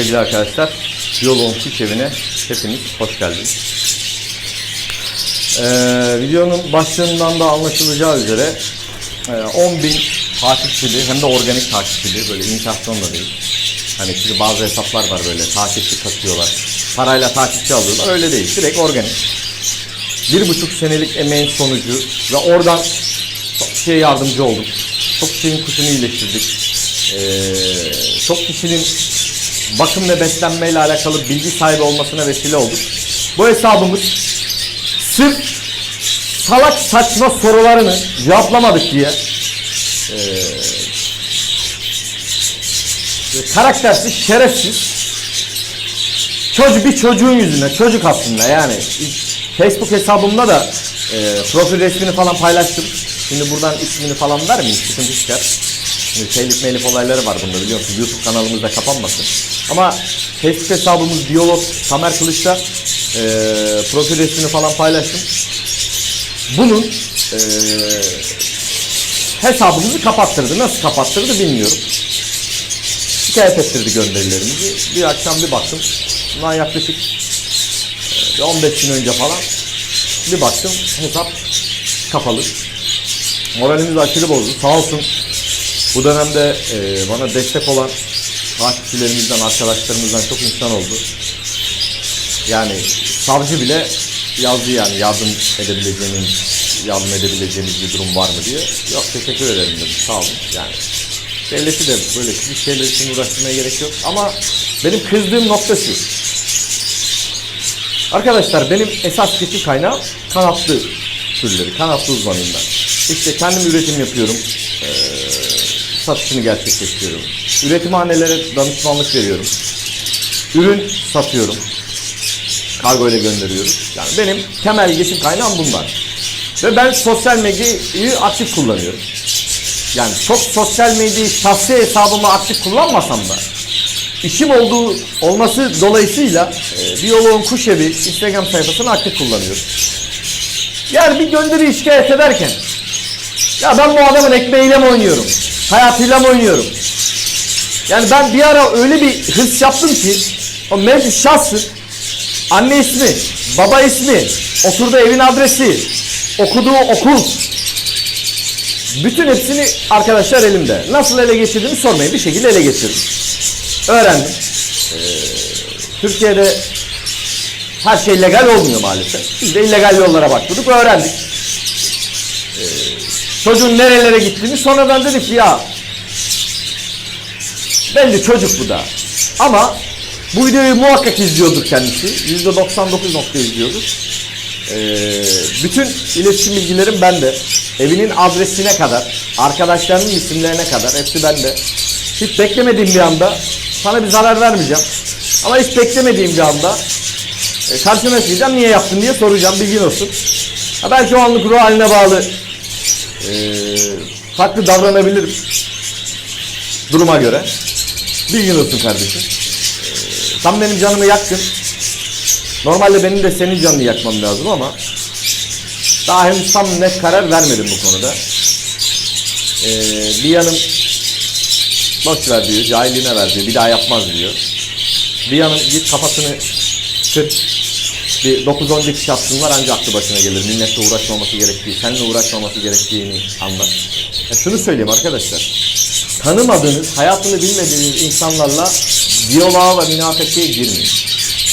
sevgili arkadaşlar. Yolun Kuş Evi'ne hepiniz hoş geldiniz. Ee, videonun başlığından da anlaşılacağı üzere e, 10 bin takipçili hem de organik takipçili böyle imitasyon da değil. Hani şimdi bazı hesaplar var böyle takipçi katıyorlar. Parayla takipçi alıyorlar. Öyle değil. Direkt organik. Bir buçuk senelik emeğin sonucu ve oradan çok kişiye yardımcı olduk. Çok kişinin kuşunu iyileştirdik. Ee, çok kişinin bakım ve beslenmeyle alakalı bilgi sahibi olmasına vesile olduk. Bu hesabımız sırf salak saçma sorularını cevaplamadık diye ee, karaktersiz, şerefsiz çocuk bir çocuğun yüzüne çocuk aslında yani Facebook hesabımda da e, profil resmini falan paylaştım. Şimdi buradan ismini falan vermeyeyim sıkıntı çıkar. Telif melif olayları var bunda biliyor musun? YouTube kanalımız da kapanmasın. Ama Facebook hesabımız Diyalog Tamer Kılıç'ta e, profil resmini falan paylaştım. Bunun e, hesabımızı kapattırdı. Nasıl kapattırdı bilmiyorum. Şikayet ettirdi gönderilerimizi. Bir akşam bir baktım. Bundan yaklaşık e, bir 15 gün önce falan bir baktım hesap kapalı. Moralimiz aşırı bozdu. Sağ olsun bu dönemde e, bana destek olan takipçilerimizden, arkadaşlarımızdan çok insan oldu. Yani savcı bile yazdı yani yardım edebileceğiniz, yardım edebileceğiniz bir durum var mı diye. Yok teşekkür ederim dedim sağ olun. Yani devleti de böyle küçük şeyler için uğraştırmaya gerek yok. Ama benim kızdığım nokta şu. Arkadaşlar benim esas fikir kaynağım kanatlı türleri, kanatlı uzmanıyım ben. İşte kendim üretim yapıyorum, eee, satışını gerçekleştiriyorum. Üretimhanelere danışmanlık veriyorum. Ürün satıyorum. Kargo ile gönderiyoruz. Yani benim temel geçim kaynağım bunlar. Ve ben sosyal medyayı aktif kullanıyorum. Yani çok sosyal medyayı şahsi hesabımı aktif kullanmasam da işim olduğu olması dolayısıyla e, Biyoloğun Kuş Evi Instagram sayfasını aktif kullanıyorum. Yani bir gönderi şikayet ederken ya ben bu adamın ekmeğiyle mi oynuyorum? Hayatıyla mı oynuyorum? Yani ben bir ara öyle bir hırs yaptım ki o mevcut şahsın anne ismi, baba ismi, oturduğu evin adresi, okuduğu okul bütün hepsini arkadaşlar elimde. Nasıl ele geçirdiğimi sormayın. Bir şekilde ele geçirdim. Öğrendim. Ee, Türkiye'de her şey legal olmuyor maalesef. Biz de illegal yollara ve öğrendik. Ee, çocuğun nerelere gittiğini sonradan dedik ya belli çocuk bu da. Ama bu videoyu muhakkak izliyordur kendisi. %99 nokta izliyordur. Ee, bütün iletişim bilgilerim bende. Evinin adresine kadar, arkadaşlarının isimlerine kadar hepsi bende. Hiç beklemediğim bir anda sana bir zarar vermeyeceğim. Ama hiç beklemediğim bir anda e, karşına çıkacağım niye yaptın diye soracağım bilgin olsun. Ha, belki o anlık ruh haline bağlı e, farklı davranabilirim duruma göre. Bilgin olsun kardeşim. E, tam benim canımı yaktın. Normalde benim de senin canını yakmam lazım ama daha henüz tam net karar vermedim bu konuda. Ee, bir yanım boş ver diyor, cahilliğine ver diyor, bir daha yapmaz diyor. Bir yanım git kafasını kır, bir 9-10 dikiş yapsınlar ancak aklı başına gelir. Milletle uğraşmaması gerektiği, seninle uğraşmaması gerektiğini anlar. Ya şunu söyleyeyim arkadaşlar. Tanımadığınız, hayatını bilmediğiniz insanlarla diyaloğa ve münakaşaya girmeyin.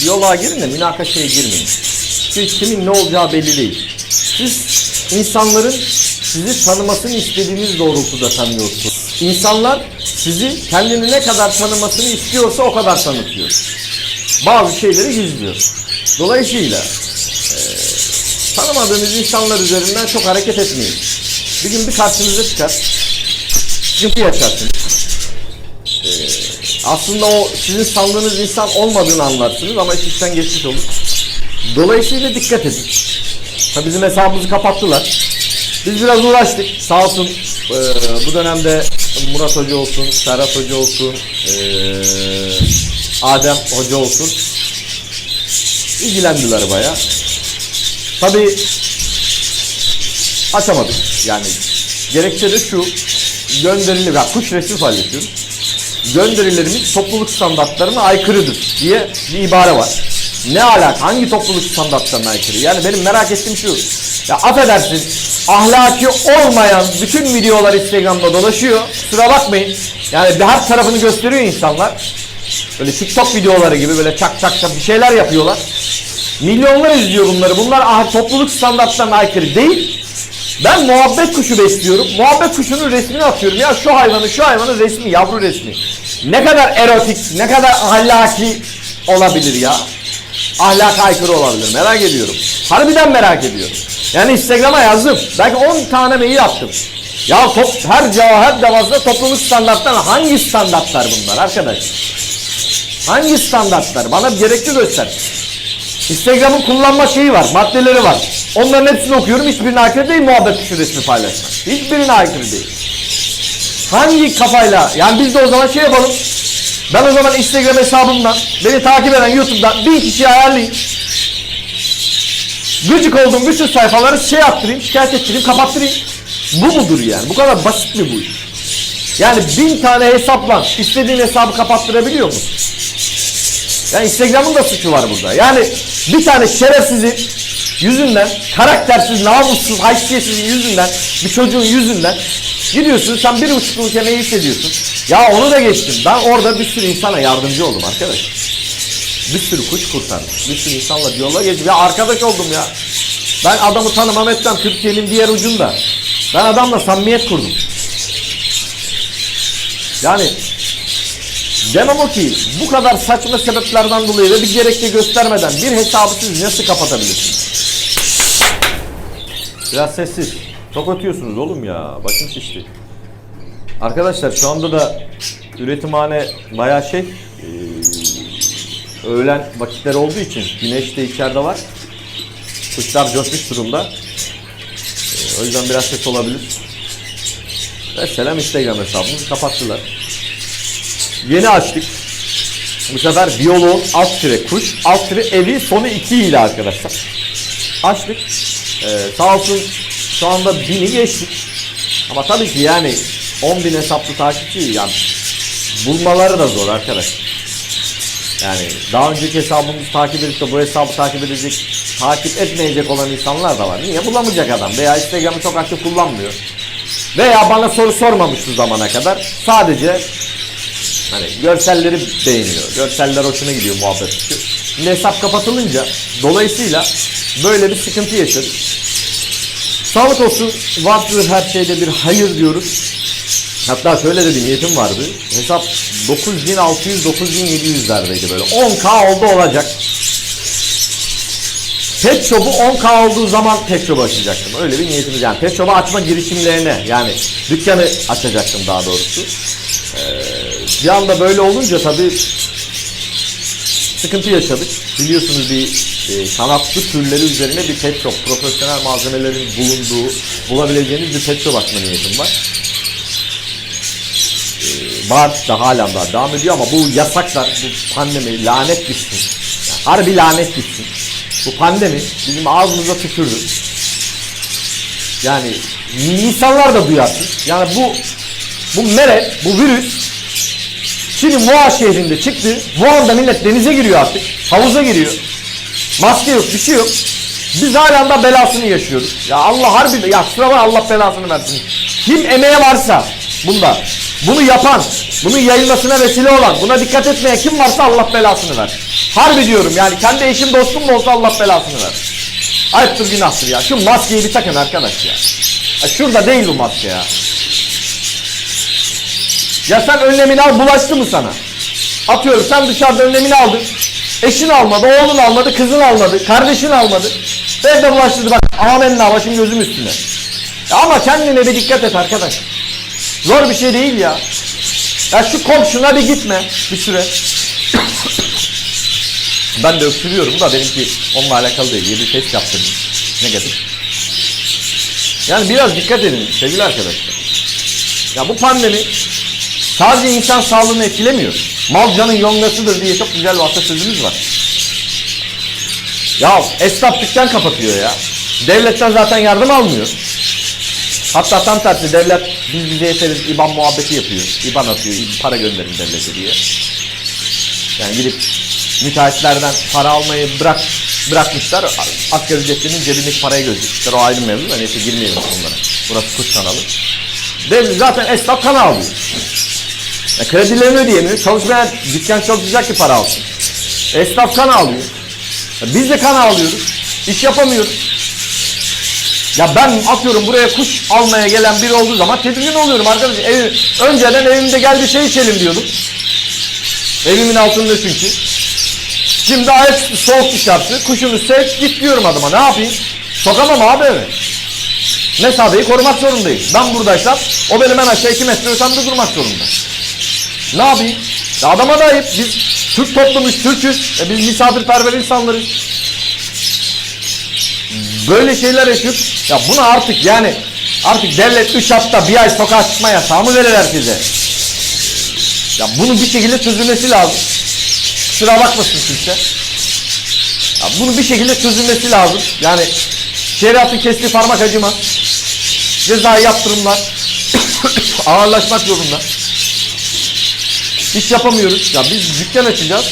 Diyaloğa girin de münakaşaya girmeyin. Çünkü kimin ne olacağı belli değil. Siz insanların sizi tanımasını istediğiniz doğrultuda tanıyorsunuz. İnsanlar sizi kendini ne kadar tanımasını istiyorsa o kadar tanıtıyor. Bazı şeyleri gizliyor. Dolayısıyla eee, tanımadığınız insanlar üzerinden çok hareket etmeyin. Bir gün bir karşınıza çıkar. Sıkıntı yaşarsınız. Eee, aslında o sizin sandığınız insan olmadığını anlarsınız ama iş işten geçmiş olur. Dolayısıyla dikkat edin. Ha, bizim hesabımızı kapattılar. Biz biraz uğraştık. Sağ olsun eee, bu dönemde Murat Hoca olsun, Serhat Hoca olsun, eee, Adem Hoca olsun. ilgilendiler baya. Tabi açamadık. Yani gerekçe de şu gönderili ya kuş resmi paylaşıyoruz. gönderilerimiz topluluk standartlarına aykırıdır diye bir ibare var. Ne alaka? Hangi topluluk standartlarına aykırı? Yani benim merak ettiğim şu. Ya affedersin ahlaki olmayan bütün videolar Instagram'da dolaşıyor. Kusura bakmayın. Yani bir her tarafını gösteriyor insanlar. Böyle TikTok videoları gibi böyle çak çak çak bir şeyler yapıyorlar. Milyonlar izliyor bunları. Bunlar ah, topluluk standartlarına aykırı değil. Ben muhabbet kuşu besliyorum. Muhabbet kuşunun resmini atıyorum. Ya şu hayvanı, şu hayvanın resmi, yavru resmi. Ne kadar erotik, ne kadar ahlaki olabilir ya. Ahlaka aykırı olabilir. Merak ediyorum. Harbiden merak ediyorum. Yani Instagram'a yazdım. Belki 10 tane mail attım. Ya top, her cevap, her defasında topluluk standartları hangi standartlar bunlar arkadaş? Hangi standartlar? Bana gerekli göster. Instagram'ın kullanma şeyi var, maddeleri var. Onların hepsini okuyorum. Hiçbirine aykırı değil muhabbet resmi paylaşmak. Hiçbirine aykırı değil. Hangi kafayla? Yani biz de o zaman şey yapalım. Ben o zaman Instagram hesabımdan, beni takip eden YouTube'dan bir kişiyi ayarlayayım. Gıcık olduğum bütün sayfaları şey yaptırayım, şikayet ettireyim, kapattırayım. Bu mudur yani? Bu kadar basit mi bu iş? Yani bin tane hesapla istediğin hesabı kapattırabiliyor musun? Yani Instagram'ın da suçu var burada. Yani bir tane şerefsizin yüzünden, karaktersiz, namussuz, haysiyetsizin yüzünden, bir çocuğun yüzünden gidiyorsun sen bir buçuk yıl emeği hissediyorsun. Ya onu da geçtim. Ben orada bir sürü insana yardımcı oldum arkadaş. Bir sürü kuş kurtardım. Bir sürü insanla diyaloğa geçtim. Ya arkadaş oldum ya. Ben adamı tanımam etmem Türkiye'nin diğer ucunda. Ben adamla samimiyet kurdum. Yani Demem o ki bu kadar saçma sebeplerden dolayı ve bir gerekçe göstermeden bir hesabı siz nasıl kapatabilirsiniz? Biraz sessiz. Çok ötüyorsunuz oğlum ya. Bakın şişti. Arkadaşlar şu anda da üretimhane bayağı şey eee, öğlen vakitleri olduğu için güneş de içeride var. Kuşlar coşmuş durumda. Eee, o yüzden biraz ses olabilir. Mesela Instagram hesabımızı kapattılar. Yeni açtık. Bu sefer biyoloğun alt tire kuş, alt tire evi sonu 2 ile arkadaşlar. Açtık. Ee, sağ olsun şu anda bini geçtik. Ama tabii ki yani 10 bin hesaplı takipçi yani bulmaları da zor arkadaş. Yani daha önceki hesabımızı takip edip de bu hesabı takip edecek, takip etmeyecek olan insanlar da var. Niye? Bulamayacak adam veya Instagram'ı çok aktif kullanmıyor. Veya bana soru sormamış şu zamana kadar. Sadece Hani görselleri beğeniyor. Görseller hoşuna gidiyor muhabbet. Şimdi hesap kapatılınca dolayısıyla böyle bir sıkıntı yaşadık. Sağlık olsun vardır her şeyde bir hayır diyoruz. Hatta şöyle de bir niyetim vardı. Hesap 9600-9700'lerdeydi böyle. 10k oldu olacak. Pet Shop'u 10k olduğu zaman Pet Shop'u açacaktım. Öyle bir niyetimiz yani. Pet Shop'u açma girişimlerine yani dükkanı açacaktım daha doğrusu. Bir anda böyle olunca tabii sıkıntı yaşadık. Biliyorsunuz bir e, sanatlı türleri üzerine bir pet shop, profesyonel malzemelerin bulunduğu, bulabileceğiniz bir pet shop açma niyetim var. E, var da halen daha devam ediyor ama bu yasaklar, bu pandemi lanet gitsin. Yani harbi lanet gitsin. Bu pandemi bizim ağzımıza tükürdü. Yani insanlar da duyarsız. Yani bu bu meret, bu virüs Şimdi Wuhan şehrinde çıktı. Wuhan'da millet denize giriyor artık. Havuza giriyor. Maske yok, bir şey yok. Biz hala da belasını yaşıyoruz. Ya Allah harbi ya kusura bakma, Allah belasını versin. Kim emeğe varsa bunda bunu yapan, bunun yayılmasına vesile olan, buna dikkat etmeyen kim varsa Allah belasını ver. Harbi diyorum yani kendi eşim dostum da olsa Allah belasını ver. Ayıptır günahtır ya. Şu maskeyi bir takın arkadaş ya. ya şurada değil bu maske ya. Ya sen önlemini al bulaştı mı sana? Atıyorum sen dışarıda önlemini aldın. Eşin almadı, oğlun almadı, kızın almadı, kardeşin almadı. Evde bulaştırdı bak amenna başım gözüm üstüne. Ya ama kendine bir dikkat et arkadaş. Zor bir şey değil ya. Ya şu komşuna bir gitme bir süre. ben de öksürüyorum da benimki onunla alakalı değil. Yedi test yaptırdım. Negatif. Yani biraz dikkat edin sevgili arkadaşlar. Ya bu pandemi Sadece insan sağlığını etkilemiyor. Mal canın yongasıdır diye çok güzel bir atasözümüz var. Ya esnaf dükkan kapatıyor ya. Devletten zaten yardım almıyor. Hatta tam tersi devlet biz bize yeteriz IBAN muhabbeti yapıyor. IBAN atıyor, para gönderin devlete diye. Yani gidip müteahhitlerden para almayı bırak bırakmışlar. Asgari ücretlinin cebindeki parayı gözükmüşler. O ayrı mevzu neyse girmeyelim onlara. Burası kuş kanalı. Devlet zaten esnaf kana alıyor. Ya kredilerini ödeyemiyor. Çalışmayan dükkan çalışacak ki para alsın. Esnaf kan alıyor. Ya biz de kan alıyoruz. İş yapamıyoruz. Ya ben atıyorum buraya kuş almaya gelen biri olduğu zaman tedirgin oluyorum arkadaş. Ev, önceden evimde gel bir şey içelim diyordum. Evimin altında çünkü. Şimdi ayak soğuk dışarısı. Kuşunu sev git diyorum adama. Ne yapayım? Sokamam abi eve. Mesafeyi korumak zorundayım. Ben buradaysam o benim en aşağı 2 metre ötemde durmak zorunda. Ne yapayım? Ya adama da ayıp. Biz Türk toplumuyuz, Türk'üz. E biz misafirperver insanlarız. Böyle şeyler yaşıyoruz. Ya bunu artık yani artık devlet 3 hafta bir ay sokağa çıkma yasağı mı verir herkese? Ya bunun bir şekilde çözülmesi lazım. Kusura bakmasın kimse. Ya bunun bir şekilde çözülmesi lazım. Yani şeriatın kestiği parmak acımaz. Cezai yaptırımlar ağırlaşmak zorunda. İş yapamıyoruz. Ya biz dükkan açacağız.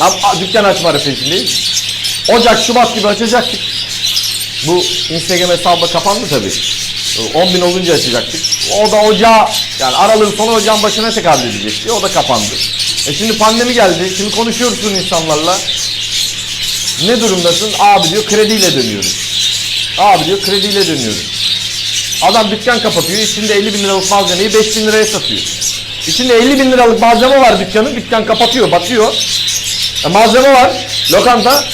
A- dükkan açma arifesindeyiz. Ocak, Şubat gibi açacaktık. Bu Instagram hesabı kapandı tabii. 10 bin olunca açacaktık. O da ocağı, yani aralığın sonu ocağın başına tekabül edecekti. O da kapandı. E şimdi pandemi geldi. Şimdi konuşuyorsun insanlarla. Ne durumdasın? Abi diyor krediyle dönüyoruz. Abi diyor krediyle dönüyoruz. Adam dükkan kapatıyor. İçinde 50 bin liralık malzemeyi 5 bin liraya satıyor. İçinde 50 bin liralık malzeme var dükkanın. Dükkan kapatıyor, batıyor. E, malzeme var. Lokanta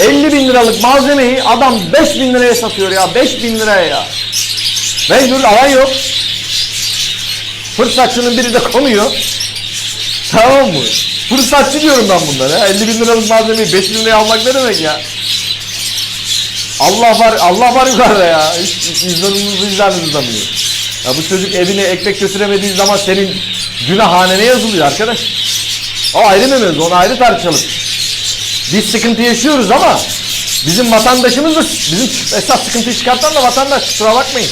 50 bin liralık malzemeyi adam 5 bin liraya satıyor ya. 5 bin liraya ya. Mecbur alan yok. Fırsatçının biri de konuyor. Tamam mı? Fırsatçı diyorum ben bunlara. 50 bin liralık malzemeyi 5 bin liraya almak ne demek ya? Allah var, Allah var yukarıda ya. Hiç hiç vicdanınız vicdanınız damıyor. Ya bu çocuk evine ekmek götüremediği zaman senin günah hanene yazılıyor arkadaş. O ayrı bir mevzu, onu ayrı tartışalım. Biz sıkıntı yaşıyoruz ama bizim vatandaşımız da bizim esas sıkıntıyı çıkartan da vatandaş kusura bakmayın.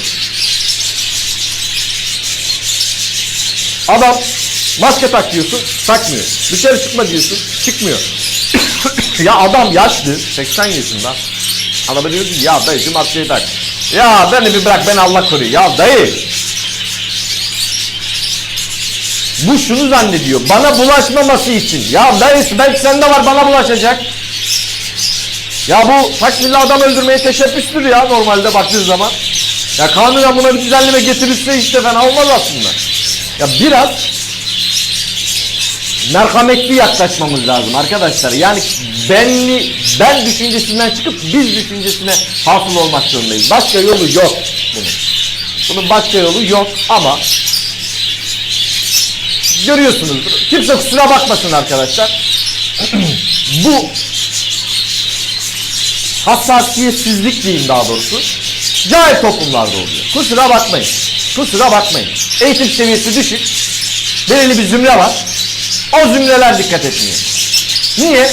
Adam maske tak diyorsun takmıyor. Dışarı çıkma diyorsun çıkmıyor. ya adam yaşlı 80 yaşında. Adama diyor ki ya dayı şu maskeyi tak. Ya beni bir bırak beni Allah koruyor. Ya dayı bu şunu zannediyor. Bana bulaşmaması için. Ya dayısı belki sende var bana bulaşacak. Ya bu Taksimli adam öldürmeye teşebbüstür ya normalde baktığı zaman. Ya kanunen buna bir düzenleme getirirse işte fena olmaz aslında. Ya biraz merhametli yaklaşmamız lazım arkadaşlar. Yani benli, ben düşüncesinden çıkıp biz düşüncesine hasıl olmak zorundayız. Başka yolu yok bunun. Bunun başka yolu yok ama görüyorsunuzdur. Kimse kusura bakmasın arkadaşlar. Bu hassasiyetsizlik diyeyim daha doğrusu. Cahil toplumlarda oluyor. Kusura bakmayın. Kusura bakmayın. Eğitim seviyesi düşük. Belirli bir zümre var. O zümreler dikkat etmiyor. Niye?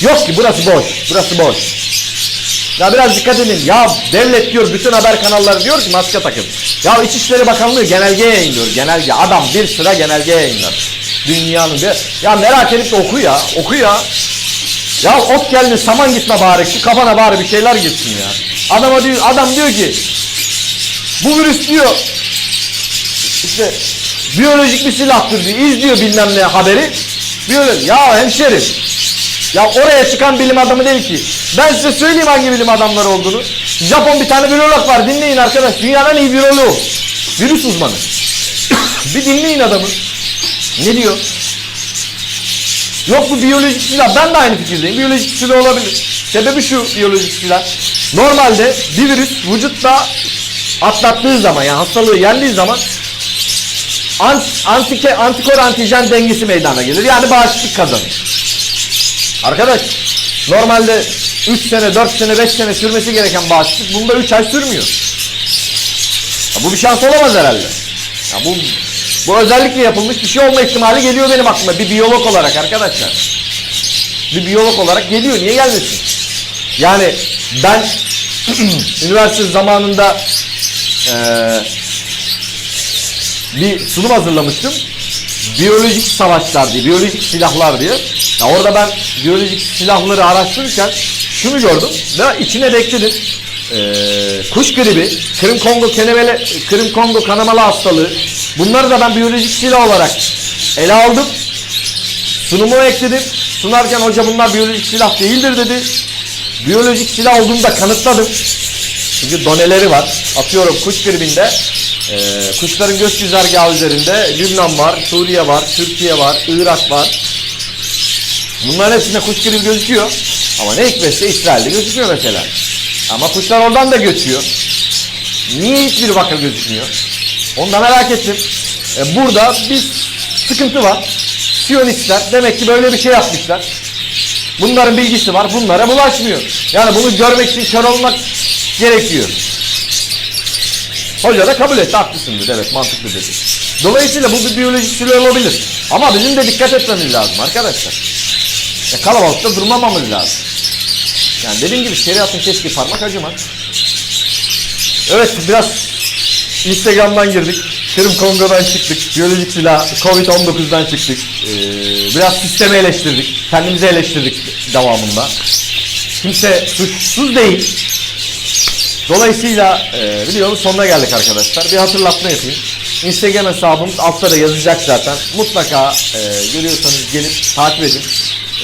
Yok ki burası boş. Burası boş. Ya biraz dikkat edin. Ya devlet diyor bütün haber kanalları diyor ki maske takın. Ya İçişleri Bakanlığı genelge yayınlıyor. Genelge. Adam bir sıra genelge yayınlar. Dünyanın bir... Ya merak edip de oku ya. Oku ya. Ya ot geldi saman gitme bari. Şu kafana bari bir şeyler gitsin ya. Adama diyor, adam diyor ki bu virüs diyor işte biyolojik bir silahtır diyor. İzliyor bilmem ne haberi. Biyolojik. Ya hemşerim. Ya oraya çıkan bilim adamı değil ki. Ben size söyleyeyim hangi bilim adamları olduğunu. Japon bir tane virolog var. Dinleyin arkadaş. Dünyanın en iyi viroloğu. Virüs uzmanı. bir dinleyin adamı. Ne diyor? Yok bu biyolojik silah. Ben de aynı fikirdeyim. Biyolojik silah olabilir. Sebebi şu biyolojik silah. Normalde bir virüs vücutta atlattığı zaman yani hastalığı yendiği zaman ant, antike, antikor antijen dengesi meydana gelir. Yani bağışıklık kazanır. Arkadaş normalde 3 sene, 4 sene, 5 sene sürmesi gereken bağışıklık bunda 3 ay sürmüyor. Ya bu bir şans olamaz herhalde. Ya bu bu özellikle yapılmış bir şey olma ihtimali geliyor benim aklıma bir biyolog olarak arkadaşlar. Bir biyolog olarak geliyor. Niye gelmesin? Yani ben üniversite zamanında eee, bir sunum hazırlamıştım. Biyolojik savaşlar diye, biyolojik silahlar diye. Ya orada ben biyolojik silahları araştırırken şunu gördüm ve içine de ekledim. Eee, kuş gribi, Kırım Kongo kenemele, Kırım Kongo kanamalı hastalığı. Bunları da ben biyolojik silah olarak ele aldım. Sunumuna ekledim. Sunarken hoca bunlar biyolojik silah değildir dedi. Biyolojik silah olduğunu da kanıtladım. Çünkü doneleri var. Atıyorum kuş gribinde e, kuşların göç güzergahı üzerinde Lübnan var, Suriye var, Türkiye var, Irak var. Bunların hepsinde kuş gribi gözüküyor. Ama ne hikmetse İsrail'de gözükmüyor mesela. Ama kuşlar oradan da göçüyor. Niye hiçbir vaka gözükmüyor? Onu da merak ettim. E, burada bir sıkıntı var. Siyonistler demek ki böyle bir şey yapmışlar. Bunların bilgisi var. Bunlara bulaşmıyor. Yani bunu görmek için kör olmak gerekiyor. Hoca da kabul etti. Haklısın dedi. Evet mantıklı dedi. Dolayısıyla bu bir biyolojik süre olabilir. Ama bizim de dikkat etmemiz lazım arkadaşlar. Ya kalabalıkta durmamamız lazım. Yani dediğim gibi şeriatın keşke parmak acımaz. Evet biraz Instagram'dan girdik. Kırım Kongo'dan çıktık. Biyolojik silah, Covid-19'dan çıktık. Ee, biraz sistemi eleştirdik. Kendimizi eleştirdik devamında. Kimse suçsuz değil. Dolayısıyla e, videonun sonuna geldik arkadaşlar. Bir hatırlatma yapayım. Instagram hesabımız altta da yazacak zaten. Mutlaka e, görüyorsanız gelip takip edin.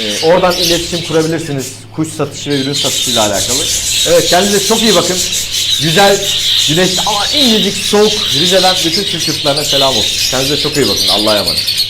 E, oradan iletişim kurabilirsiniz. Kuş satışı ve ürün satışıyla alakalı. Evet kendinize çok iyi bakın. Güzel, güneşli ama incecik soğuk Rize'den bütün Türk selam olsun. Kendinize çok iyi bakın. Allah'a emanet.